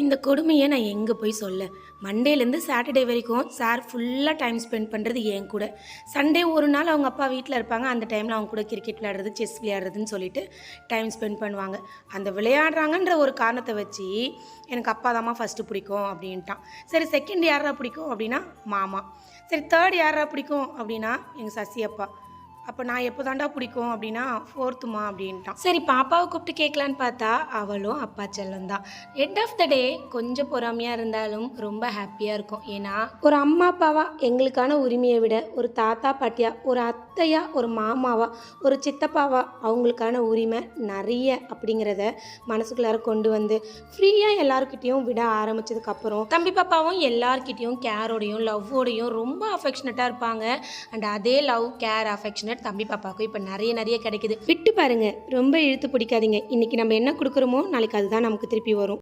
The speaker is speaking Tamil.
இந்த கொடுமையை நான் எங்கே போய் சொல்ல? மண்டேலேருந்து சாட்டர்டே வரைக்கும் சார் ஃபுல்லாக டைம் ஸ்பெண்ட் பண்ணுறது என் கூட. சண்டே ஒரு நாள் அவங்க அப்பா வீட்டில் இருப்பாங்க. அந்த டைமில் அவங்க கூட கிரிக்கெட் விளையாடுறது செஸ் விளையாடுறதுன்னு சொல்லிட்டு டைம் ஸ்பெண்ட் பண்ணுவாங்க. அந்த விளையாடுறாங்கன்ற ஒரு காரணத்தை வச்சு எனக்கு அப்பா தாம்மா ஃபஸ்ட்டு பிடிக்கும் அப்படின்ட்டான். சரி செகண்ட் யாரா பிடிக்கும் அப்படின்னா மாமா. சரி தேர்ட் யாரா பிடிக்கும் அப்படின்னா எங்கள் சசி அப்பா. அப்போ நான் எப்போ தாண்டா பிடிக்கும் அப்படின்னா ஃபோர்த்துமா அப்படின்ட்டான். சரி பாப்பாவை கூப்பிட்டு கேட்கலான்னு பார்த்தா அவளும் அப்பா செல்லம் தான். எண்ட் ஆஃப் த டே கொஞ்சம் பொறாமையாக இருந்தாலும் ரொம்ப ஹாப்பியாக இருக்கும். ஏன்னா ஒரு அம்மா அப்பாவா எங்களுக்கான உரிமையை விட ஒரு தாத்தா பாட்டியா ஒரு அத்தையா ஒரு மாமாவா ஒரு சித்தப்பாவா அவங்களுக்கான உரிமை நிறைய அப்படிங்கிறத மனசுக்குள்ளார கொண்டு வந்து ஃப்ரீயாக எல்லாருக்கிட்டேயும் விட ஆரம்பித்ததுக்கப்புறம் தம்பி பாப்பாவும் எல்லாருக்கிட்டேயும் கேரோடையும் லவ்வோடையும் ரொம்ப அஃபெக்ஷனட்டாக இருப்பாங்க. அண்ட் அதே லவ் கேர் அஃபெக்ஷனட் தம்பி பாப்பாவுக்கும் இப்போ நிறைய நிறைய கிடைக்குது. விட்டு பாருங்க. ரொம்ப இழுத்து பிடிக்காதீங்க. இன்னைக்கு நம்ம என்ன கொடுக்குறோமோ நாளைக்கு அதுதான் நமக்கு திருப்பி வரும்.